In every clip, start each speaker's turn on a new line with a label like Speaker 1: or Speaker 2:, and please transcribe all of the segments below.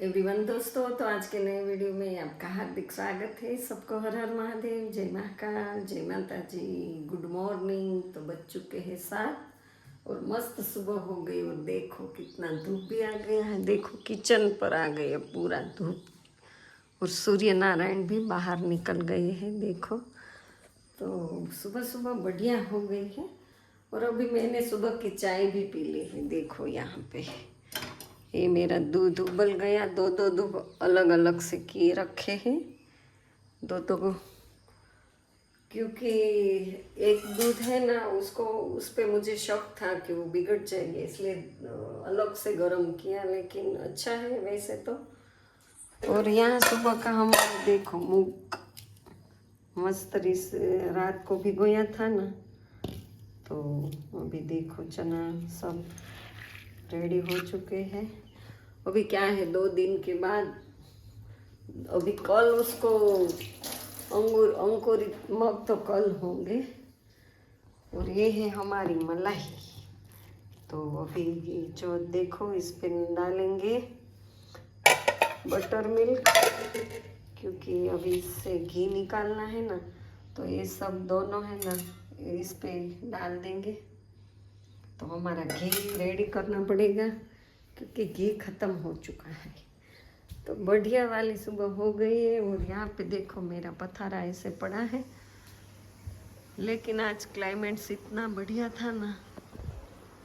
Speaker 1: Everyone दोस्तों तो आज के नए वीडियो में आपका हार्दिक स्वागत है। सबको हर हर महादेव, जय महाकाल जय माता जी गुड मॉर्निंग तो बज चुके हैं साथ, और मस्त सुबह हो गई, और देखो कितना धूप भी आ गया है। देखो किचन पर आ गए अब पूरा धूप। और सूर्य नारायण भी बाहर निकल गए हैं, देखो। तो सुबह सुबह बढ़िया हो गई है, और अभी मैंने सुबह की चाय भी पी ली है, देखो यहाँ पे। ये मेरा दूध उबल गया। दो दो दूध अलग अलग से किए रखे हैं। दो दो को क्योंकि एक दूध है ना, उसको, उस पर मुझे शौक था कि वो बिगड़ जाएँगे, इसलिए अलग से गर्म किया, लेकिन अच्छा है वैसे तो। और यहाँ सुबह का हमारा देखो, मूग मस्त रात को भिगोया था ना तो अभी देखो चना सब। रेडी हो चुके हैं। अभी क्या है, दो दिन के बाद अभी कल उसको अंगूर अंकुरित मग तो कल होंगे। और ये है हमारी मलाई। तो अभी जो देखो, इस पे डालेंगे बटर मिल्क क्योंकि अभी इससे घी निकालना है ना तो ये सब दोनों है ना, इस पे डाल देंगे। तो हमारा घी रेडी करना पड़ेगा, क्योंकि घी ख़त्म हो चुका है। तो बढ़िया वाली सुबह हो गई है, और यहाँ पे देखो मेरा पथारा ऐसे पड़ा है। लेकिन आज क्लाइमेट्स इतना बढ़िया था ना,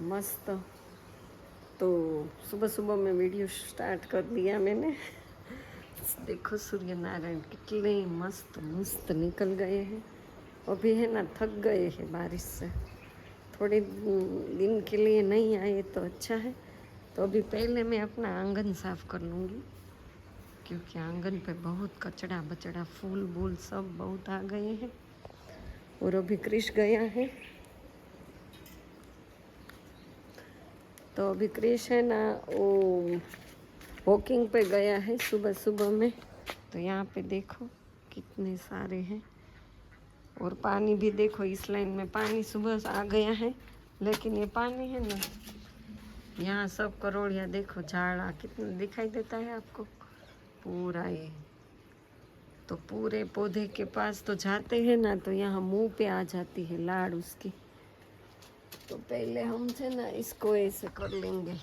Speaker 1: मस्त। तो सुबह सुबह में वीडियो स्टार्ट कर दिया मैंने। देखो सूर्य नारायण कितने मस्त मस्त निकल गए हैं। अभी है ना थक गए हैं बारिश से। थोड़े दिन के लिए नहीं आए तो अच्छा है। तो अभी पहले मैं अपना आँगन साफ़ कर लूँगी, क्योंकि आँगन पे बहुत कचड़ा बचड़ा फूल बूल सब बहुत आ गए हैं और अभी क्रिश गया है। तो अभी क्रिश है ना, वो वॉकिंग पे गया है सुबह सुबह में। तो यहाँ पे देखो कितने सारे हैं। और पानी भी देखो इस लाइन में, पानी सुबह आ गया है, लेकिन ये पानी है ना, यहाँ सब करोड़िया देखो, झाड़ा कितना दिखाई देता है आपको, पूरा ये। तो पूरे पौधे के पास तो जाते हैं ना तो यहाँ मुँह पे आ जाती है लाड़ उसकी। तो पहले हम से ना, इसको ऐसे कर लेंगे।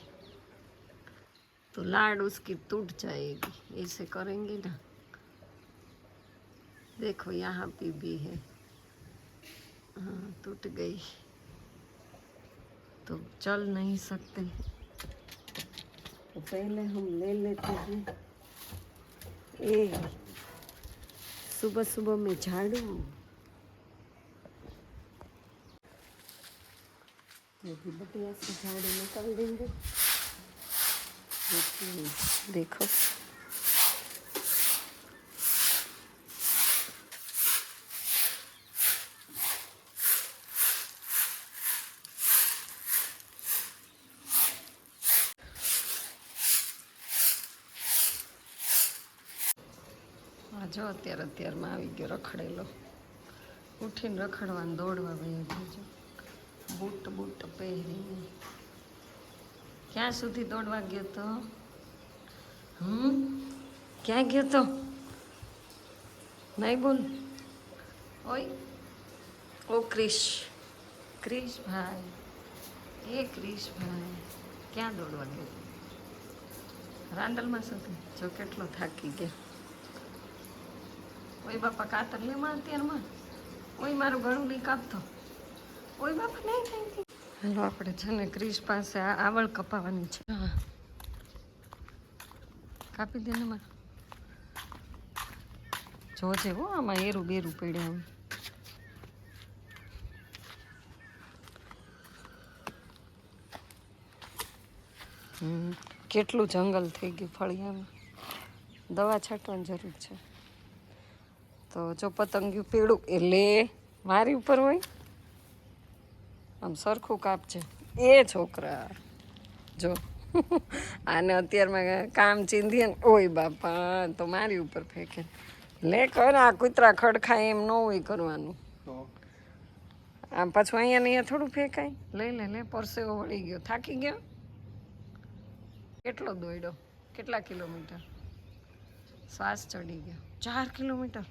Speaker 1: तो लाड़ उसकी टूट जाएगी, ऐसे करेंगे ना। देखो यहाँ पे भी है। हाँ टूट गई। तो चल नहीं सकते। तो पहले हम ले लेते हैं। ए, सुबह सुबह में झाड़ू। ये बढ़िया से झाड़ू निकाल देंगे। देखो। જો અત્યારે અત્યારમાં આવી ગયો રખડેલો. ઉઠીને રખડવાનું દોડવા ભાઈ જજો બૂટ બૂટ પહેરીને. ક્યાં સુધી દોડવા ગયો તો? હમ? ક્યાં ગયો તો? નહીં બોલ. ઓય. ઓ ક્રિશ. ક્રિશ ભાઈ એ ક્રિશ ભાઈ ક્યાં દોડવા ગયો? રાંડલમાં સુધી જો કેટલો થાકી ગયો. ઓય બાપા કાતર લે માં? અત્યારમાં ઓય મારું ગળું નહીં કાપતો. ઓય બાપા નહીં થઈ હાલો, આપણે છે ને ક્રિશ પાસે આવળ કપાવાની છે. હા. કાપી દે ને માં. જોજે હો, આમાં એરું બેરું પડ્યા હોય કેટલું જંગલ થઈ ગયું ફળિયામાં દવા છાંટવાની જરૂર છે. તો જો પતંગિયું પીળું એ લે મારી ઉપર હોય. આમ સરખું કાપજે. એ છોકરા. જો. આને અત્યારમાં કામ ચીંધીએ ને ઓય બાપા તો મારી ઉપર ફેંકે. લે કર આ કૂતરા ખડખાય એમ ન હોય કરવાનું. આમ પાછું અહીંયા ને અહીંયા થોડું ફેંકાય. લઈ લે લે પરસેવો વળી ગયો. થાકી ગયો? કેટલો દોડ્યો કેટલા કિલોમીટર? શ્વાસ ચડી ગયો. ચાર કિલોમીટર.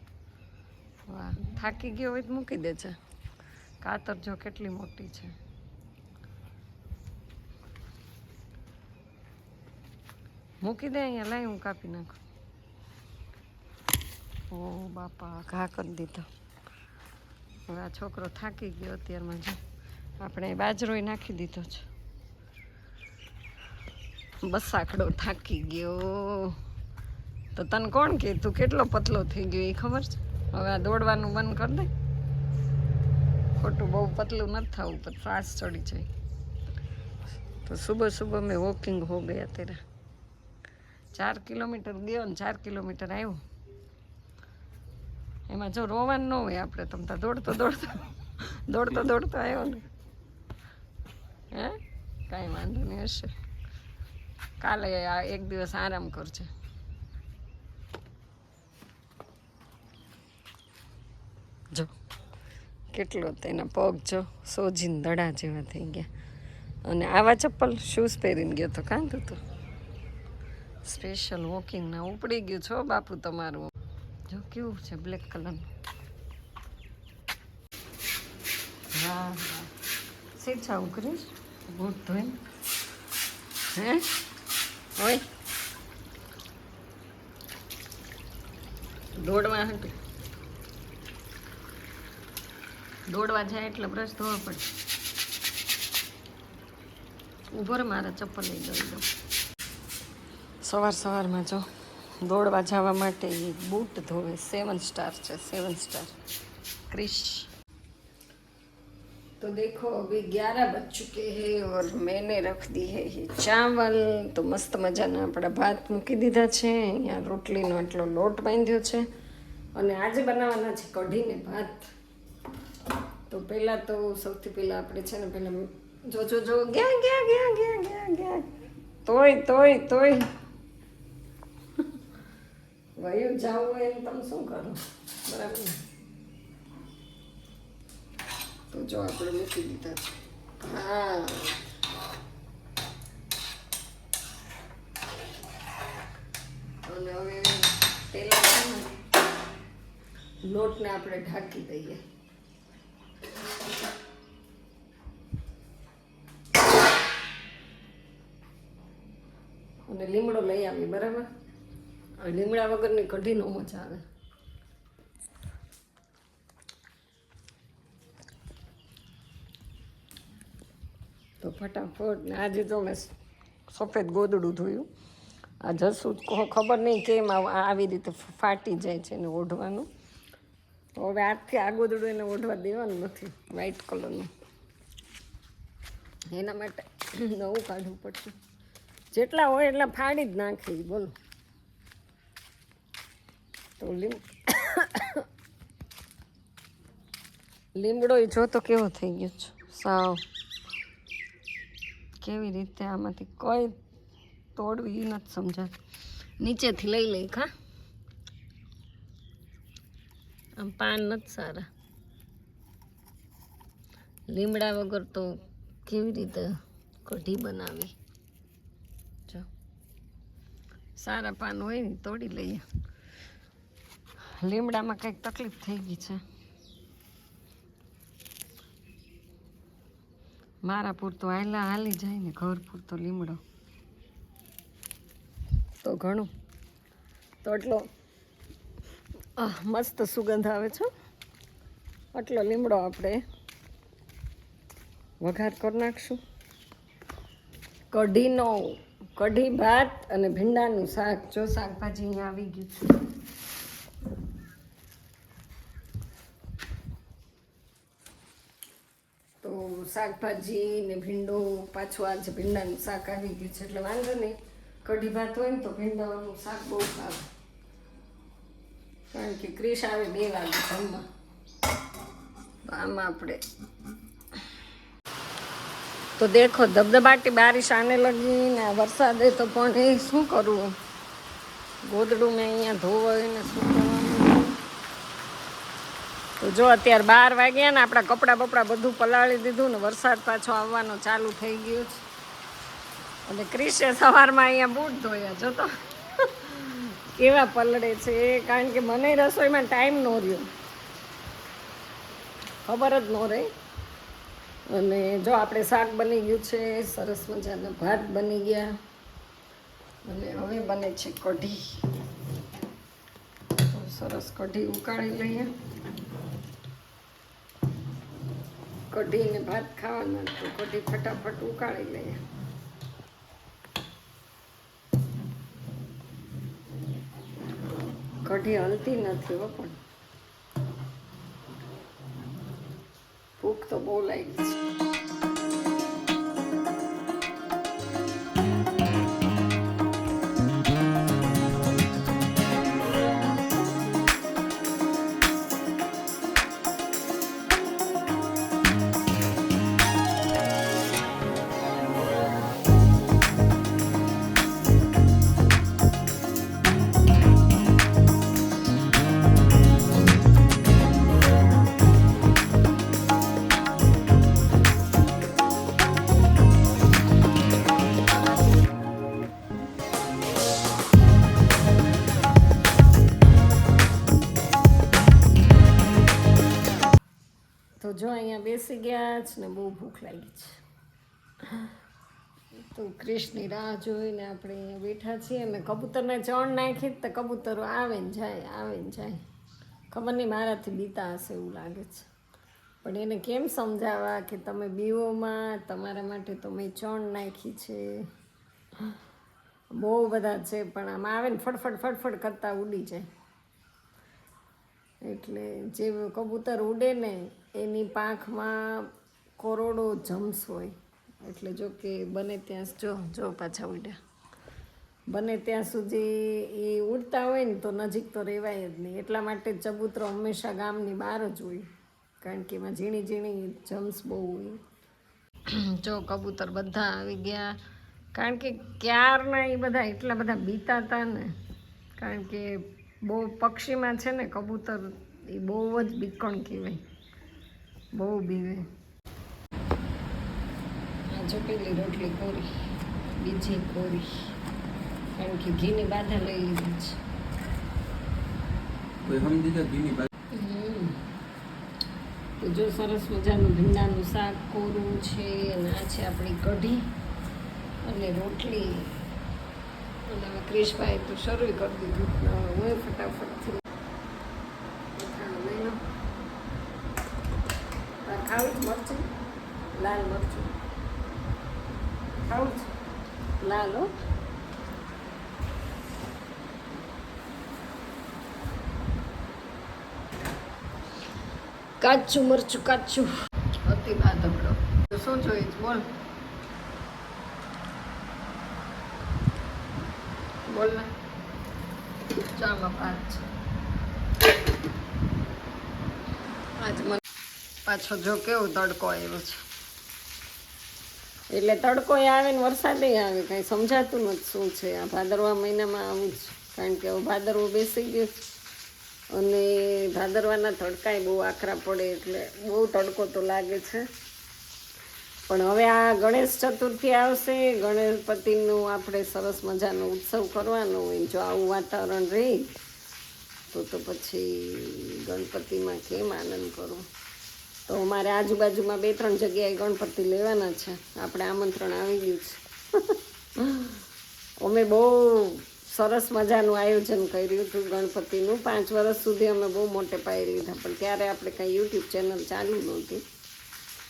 Speaker 1: વાહ, થાકી ગયો હોય તો મૂકી દે છે. કાતર જો કેટલી મોટી છે. મૂકી દે અહીંયા લાઈ હું કાપી નાખું. ઓ બાપા, ઘા કરી દીધો. હવે આ છોકરો થાકી ગયો અત્યારમાં જો. આપણે બાજરોય નાખી દીધો છે. બસાકડો થાકી ગયો. તો તને કોણ કીધું? કેટલો પતલો થઈ ગયો એ ખબર છે? હવે આ દોડવાનું બંધ કરી દે. ખોટું બહુ પતલું નથી થવું, પણ શ્વાસ ચડી જાય. તો સુબહ સુબહ મેં વોકિંગ હો ગયા ત્યારે. ચાર કિલોમીટર ગયો ને ચાર કિલોમીટર આવ્યો. એમાં જો રોવાનું ન હોય આપણે તમ તો દોડતો દોડતો દોડતો દોડતો આવ્યો ને. હે? કાંઈ વાંધો નહીં હશે. કાલે એક દિવસ આરામ કરજે જો કેટલો તેના પગ જો સોજીને દડા જેવા થઈ ગયા. અને આવા ચપ્પલ શૂઝ પહેરીને ગયો તો કાંધું તું સ્પેશિયલ વોકિંગના ઉપડી ગયું છો બાપુ તમારું. જો કેવું છે બ્લેક કલરનું હા હા સીટ આવું કરીશ બૂટ ધોઈને? હે? હોય દોડવા હતું દોડવા જાય એટલે બ્રશ ધોવા પડે ઉભો રે મારા ચપ્પલ લઈ દઈ દઉં સવાર સવારમાં જો દોડવા જવા માટે એ બૂટ ધોવે સેવન સ્ટાર છે સેવન સ્ટાર ક્રિશ तो देखो अभी ग्यारह बज चुके हैं और मैंने रख दी है ये ચાવલ તો મસ્ત મજાના આપણા ભાત મૂકી દીધા છે અહીંયા રોટલીનો આટલો લોટ બાંધ્યો છે અને આજે બનાવવાના છે કઢીને ભાત તો પહેલાં તો સૌથી પહેલાં આપણે છે ને પહેલાં જો જો જો, ગયા ગયા ગયા ગયા ગયા ગયા. તોય તોય તોય. વયું જાવું એમ તમે શું કરો? બરાબર. તો જો આપણે મૂકી દીધા હા. અને હવે પેલા લોટને આપણે ઢાંકી દઈએ. અને લીમડો લઈ આવી બરાબર? લીમડા વગરની કઢી નો મજા આવે. તો ફટાફટ ને આજે તો મેં સફેદ ગોદડું ધોયું. આ જસું ખબર નહીં કેમ આવી રીતે ફાટી જાય છે એને ઓઢવાનું. તો હવે આજથી આ ગોદડું એને ઓઢવા દેવાનું નથી વ્હાઈટ કલરનું એના માટે નવું કાઢવું પડશે. જેટલા હોય એટલા ફાડી જ નાખી બોલો. તો લીમ લીમડો જો તો કેવો થઈ ગયો છે? સાવ. કેવી રીતે આમાંથી કોઈ તોડવી એ નથી સમજાતું. નીચેથી લઈ લઈ ખા આમ પાન નથી સારા. લીમડા વગર તો કેવી રીતે કઢી બનાવી જો સારા પાન હોય ને તોડી લઈએ. લીમડામાં કંઈક તકલીફ થઈ ગઈ છે. મારા પૂરતો હાલા હાલી જાય ને, ઘર પૂરતો લીમડો. તો ઘણું. તો એટલો મસ્ત સુગંધ આવે છે. આટલો લીમડો આપણે વઘાર કરી નાખશું. કઢીનો કઢી ભાત અને ભીંડાનું શાક. જો શાકભાજી અહીંયા આવી ગયું છે. તો શાકભાજી ને ભીંડો પાછું આજે ભીંડાનું શાક આવી ગયું છે, એટલે વાંધો નહીં. કઢી ભાત હોય ને તો ભીંડાનું શાક બહુ ખાવે કારણ કે ક્રિશ આવે બે વાગે જમવા. આમાં આપણે તો દેખો ધબધબાટી બારિશ આને લગી ને આ વરસાદે તો પણ એ શું કરવું ગોદડું મેં અહીંયા ધોવાય ને શું કરવાનું? તો જો અત્યારે બાર વાગ્યા ને આપણા કપડાં બપડા બધું પલાળી દીધું ને વરસાદ પાછો આવવાનો ચાલુ થઈ ગયો છે. અને ક્રિશે સવારમાં અહીંયા બૂટ ધોયા, જો તો. કેવા પલળે છે, કારણ કે મને રસોઈમાં ટાઈમ ન રહ્યો. ખબર જ ન રહી. અને જો આપણે શાક બની ગયું છે, સરસ મજાના ભાત બની ગયા. અને હવે બને છે કઢી. સરસ કઢી ઉકાળી લઈએ. કઢીને ભાત ખાવાના, તો કઢી ફટાફટ ઉકાળી લઈએ. કઢી હલતી નથી હો પણ. બેસી ગયા છે ને બહુ ભૂખ લાગી છે. તો ક્રિશની રાહ જોઈને આપણે બેઠા છીએ ને કબૂતરને ચણ નાખી તો કબૂતરો આવે ને જાય, આવે ને જાય. ખબર નહીં મારાથી બીતા હશે એવું લાગે છે. પણ એને કેમ સમજાવવા કે તમે બીઓમાં, તમારા માટે તો મેં ચણ નાખી છે. બહુ બધા છે, પણ આમ આવે ને ફટફટ ફટફટ કરતાં ઉડી જાય. એટલે જે કબૂતર ઉડે ને એની પાંખમાં કરોડો જમ્સ હોય. એટલે જો કે બને ત્યાં જો જો પાછા ઉડ્યા. બને ત્યાં સુધી એ ઉડતા હોય ને તો નજીક તો રહેવાય જ નહીં. એટલા માટે ચબૂતરો હંમેશા ગામની બહાર જ હોય. કારણ કે એમાં ઝીણી ઝીણી જમ્સ બહુ હોય. જો કબૂતર બધા આવી ગયા. કારણ કે ક્યારના એ બધા એટલા બધા બીતા હતા ને? કારણ કે બહુ પક્ષીમાં છે ને કબૂતર એ બહુ જ બીકણ કહેવાય. બહુ બીવે. આ જો પેલી રોટલી કોરી બીજી કોરી. કારણ કે ઘીની બાધા લઈ લીધી છે.
Speaker 2: કોઈ સમજી તો ઘીની
Speaker 1: જો સરસ મજાનું ભીંડાનું શાક કોરું છે અને આ છે આપણી કઢી અને રોટલી. અને હવે ક્રિશભાઈ તો શરૂ કરી દીધું. હું ફટાફટથી અથાણું લઈ લઉં ખાવું જ મરચું લાલ મરચું આવું જ લાલ હો કાચું મરચું કાચું. અતિ બાદકડો તો શું જોઈએ છે બોલ. બોલ ને. ચાલો પાંચ આજ મને પાછો જો કેવો તડકો આવ્યો છે. એટલે તડકો આવે ને વરસાદે આવે, કાંઈ સમજાતું નથી શું છે. આ ભાદરવા મહિનામાં આવું જ, કારણ કે હવે ભાદરવો બેસી ગયો અને ભાદરવાના તડકાય બહુ આકરા પડે એટલે બહુ તડકો તો લાગે છે. પણ હવે આ ગણેશ ચતુર્થી આવશે ગણેશપતિનું આપણે સરસ મજાનો ઉત્સવ કરવાનો હોય, જો આવું વાતાવરણ રહે, તો તો પછી ગણપતિમાં કેમ આનંદ કરવો? તો અમારે આજુબાજુમાં બે ત્રણ જગ્યાએ ગણપતિ લેવાના છે. આપણે આમંત્રણ આવી ગયું છે. અમે બહુ સરસ મજાનું આયોજન કર્યું હતું ગણપતિનું. પાંચ વર્ષ સુધી અમે બહુ મોટે પાયે લીધા પણ ત્યારે આપણે કાંઈ યુટ્યુબ ચેનલ ચાલુ નહોતી.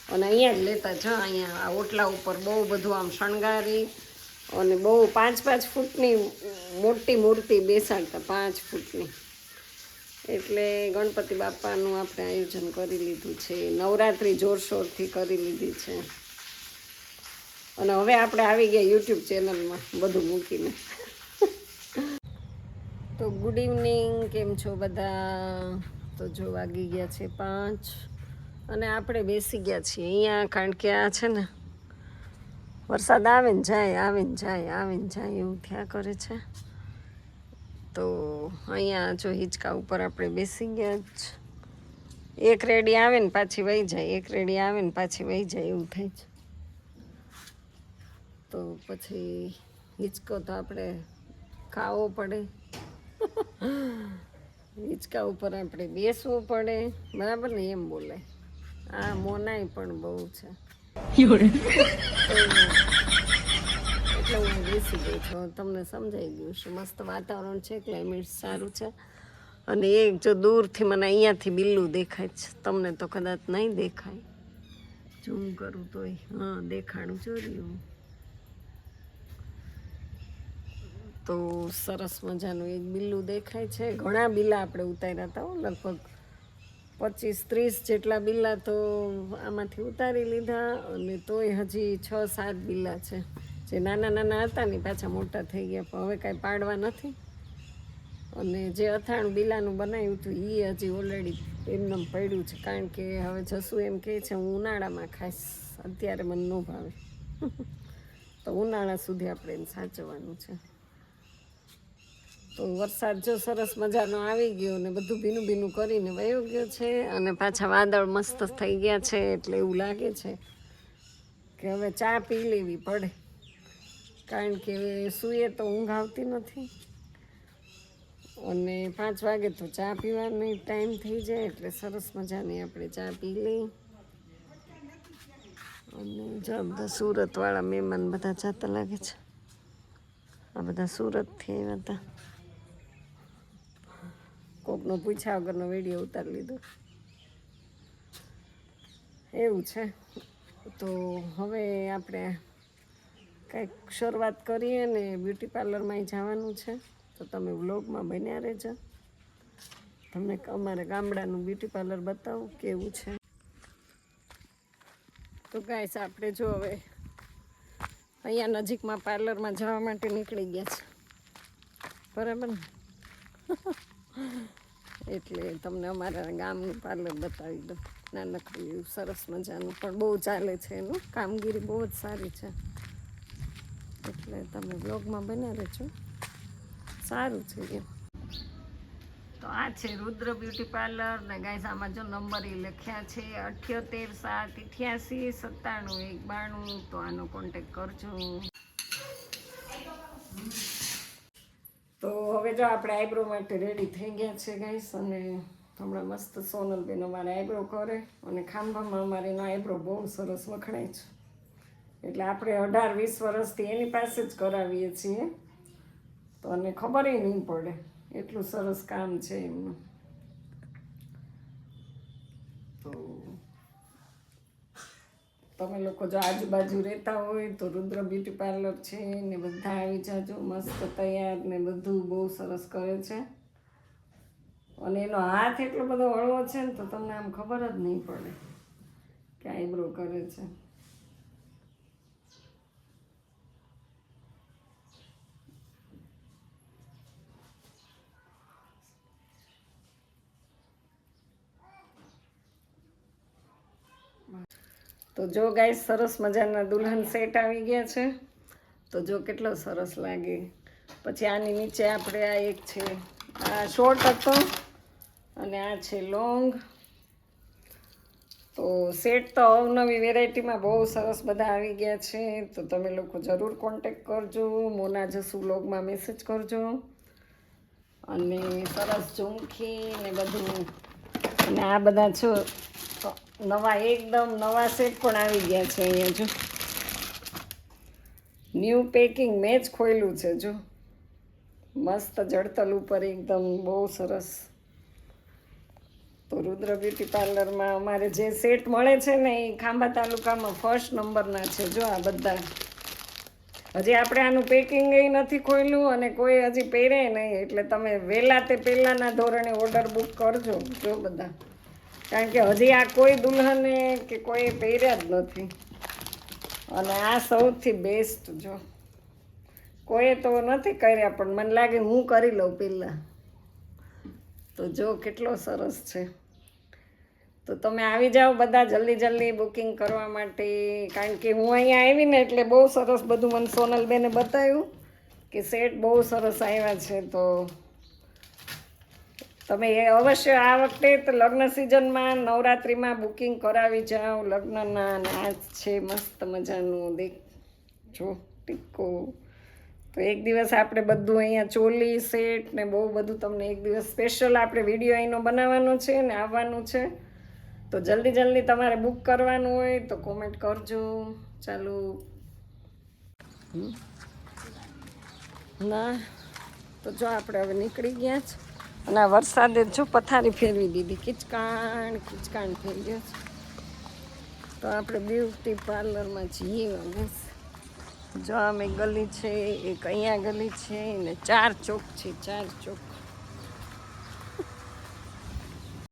Speaker 1: અને અહીંયા જ લેતા છ અહીંયા આ ઓટલા ઉપર બહુ બધું આમ શણગારી અને બહુ પાંચ પાંચ ફૂટની મોટી મૂર્તિ બેસાડતા પાંચ ફૂટની. એટલે ગણપતિ બાપાનું આપણે આયોજન કરી લીધું છે. નવરાત્રિ જોરશોરથી કરી લીધી છે. અને હવે આપણે આવી ગયા યુટ્યુબ ચેનલમાં બધું મૂકીને. તો ગુડ ઇવનિંગ કેમ છો બધા? તો જો વાગી ગયા છે પાંચ. અને આપણે બેસી ગયા છીએ. અહીંયા કારણ કે આ છે ને, વરસાદ આવે ને જાય આવે ને જાય આવે ને જાય એવું થયા કરે છે. તો અહીંયા જો હિંચકા ઉપર આપણે બેસી ગયા જ. એક રેડી આવે ને પાછી વહી જાય એક રેડી આવે ને પાછી વહી જાય એવું થાય છે. તો પછી હિંચકો તો આપણે ખાવો પડે. હિંચકા ઉપર આપણે બેસવું પડે બરાબર ને એમ બોલે. આ મોનાય પણ બહુ છે. એટલે હું બેસી ગઈ છું. તમને સમજાઈ ગયું છે. મસ્ત વાતાવરણ છે ક્લાઇમેટ સારું છે. અને એ જો દૂરથી મને અહીંયાથી બિલ્લું દેખાય છે. તમને તો કદાચ નહીં દેખાય. ઝૂમ કરું તોય. હા દેખાડું જોયું તો સરસ મજાનું એક બિલ્લું દેખાય છે. ઘણા બિલ્લા આપણે ઉતાર્યા હતા લગભગ પચીસ ત્રીસ જેટલા બિલ્લા તો આમાંથી ઉતારી લીધા અને તોય હજી છ સાત બિલ્લા છે. જે નાના નાના હતા ને પાછા મોટા થઈ ગયા, પણ હવે કાંઈ પાડવા નથી. અને જે અથાણું બિલાનું બનાવ્યું હતું એ હજી ઓલરેડી એમને પડ્યું છે. કારણ કે હવે જસુ એમ કહે છે, હું ઉનાળામાં ખાઈશ. અત્યારે મને ન ભાવે. તો ઉનાળા સુધી આપણે એને સાચવવાનું છે. તો વરસાદ જો સરસ મજાનો આવી ગયો ને બધું ભીનું ભીનું કરીને વયો ગયો છે અને પાછા વાદળ મસ્ત થઈ ગયા છે એટલે એવું લાગે છે કે હવે ચા પી લેવી પડે. કારણ કે સૂઈએ તો ઊંઘ આવતી નથી. અને પાંચ વાગે તો ચા પીવાનો ટાઈમ થઈ જાય એટલે સરસ મજાની આપણે ચા પી લઈ અને જો બધા સુરતવાળા મહેમાન બધા જતા લાગે છે. આ બધા સુરતથી આવ્યા હતા. કોકનો પૂછ્યા વગરનો વીડિયો ઉતારી લીધો. એવું છે. તો હવે આપણે કંઈક શરૂઆત કરીએ ને બ્યુટી પાર્લરમાં જવાનું છે. તો તમે વ્લોગમાં બન્યા રહેજો. તમને અમારે ગામડાનું બ્યુટી પાર્લર બતાવું કેવું છે. તો ગાઈસ, આપણે જો હવે અહીંયા નજીકમાં પાર્લરમાં જવા માટે નીકળી ગયા છે. બરાબર એટલે તમને અમારા ગામનું પાર્લર બતાવી દઉં. નાનકડું એવું સરસ મજાનું પણ બહુ ચાલે છે એનું. કામગીરી બહુ જ સારી છે. એટલે તમે બ્લોગમાં બનાવે રહેજો. સારું છે એમ. તો આ છે રુદ્ર બ્યુટી પાર્લર ને ગાઈસ આમાં જો નંબર એ લખ્યા છે અઠ્યોતેર સાત અઠ્યાસી સત્તાણું એક બાણું તો આનો કોન્ટેક કરજો. તો હવે જો આપણે આઈબ્રો માટે રેડી થઈ ગયા છે ગાઈસ અને હમણાં મસ્ત સોનલબેન અમારે આઈબ્રો કરે અને ખાંભામાં અમારે એનો આઈબ્રો બહુ સરસ વખણાય છે. એટલે આપણે અઢાર, વીસ વર્ષથી એની પાસે જ કરાવીએ છીએ. તો અને ખબર નહીં પડે, એટલું સરસ કામ છે એમનું. તો તમે લોકો જો આજુબાજુ રહેતા હોય તો રુદ્ર બ્યુટી પાર્લર છે ને બધા આવી જાજો, મસ્ત તૈયાર ને બધું બહુ સરસ કરે છે. અને એનો હાથ એટલો બધો હળવો છે ને તો તમને આમ ખબર જ નહીં પડે કે આઈબ્રો કરે છે. તો જો ગાય સરસ મજાના દુલ્હન સેટ આવી ગયા છે. તો જો કેટલો સરસ લાગે. પછી આની નીચે આપણે આ એક છે, આ શોર્ટ હતો અને આ છે લોંગ તો સેટ તો અવનવી વેરાયટીમાં બહુ સરસ બધા આવી ગયા છે. તો તમે લોકો જરૂર કોન્ટેક કરજો, મોના જસુ લોગમાં મેસેજ કરજો. અને સરસ ઝુમખી ને બધું. અને આ બધા છો, તો નવા એકદમ નવા સેટ પણ આવી ગયા છે અહીંયા, જો. ન્યૂ પેકિંગ મેં જ ખોલ્યું છે, જો. મસ્ત જડતલ ઉપર એકદમ બહુ સરસ. તો રુદ્ર બ્યુટી પાર્લરમાં અમારે જે સેટ મળે છે ને એ ખાંભા તાલુકામાં ફર્સ્ટ નંબરના છે, જો આ બધા. હજી આપણે આનું પેકિંગ એ નથી ખોલ્યું અને કોઈ હજી પહેરે નહીં, એટલે તમે વહેલા તે પહેલાંના ધોરણે ઓર્ડર બુક કરજો, જો બધા. કારણ કે હજી આ કોઈ દુલ્હને કે કોઈ પહેર્યા જ નથી. અને આ સૌથી બેસ્ટ જો. કોઈએ તો નથી કર્યા, પણ મને લાગે હું કરી લઉં પહેલાં. તો જો કેટલો સરસ છે. તો તમે આવી જાઓ બધા જલ્દી જલ્દી બુકિંગ કરવા માટે. કારણ કે હું અહીંયા આવી ને એટલે બહુ સરસ બધું મને સોનલબેને બતાવ્યું કે સેટ બહુ સરસ આવ્યા છે, તો તમે એ અવશ્ય આ વખતે લગ્ન સિઝનમાં નવરાત્રિમાં બુકિંગ કરાવી જાઓ. લગ્નના નાચ છે, મસ્ત મજાનું. દેખ, જો, ટીકો. તો એક દિવસ આપણે બધું અહીંયા ચોલી, સેટ ને બહુ બધું તમને એક દિવસ સ્પેશિયલ આપણે વીડિયો અહીંનો બનાવવાનો છે ને આવવાનું છે. તો જલ્દી જલ્દી તમારે બુક કરવાનું હોય તો કોમેન્ટ કરજો. ચાલો. ના. તો જો આપણે હવે નીકળી ગયા છે. અને વરસાદે જો પથારી ફેરવી દીધી. કિચકાણ કિચકાણ થઈ ગયો છે. તો આપણે બ્યુટી પાર્લરમાં જઈએ બસ. જો અમે ગલી છે, એક અહીંયા ગલી છે, ને ચાર ચોક છે, ચાર ચોક.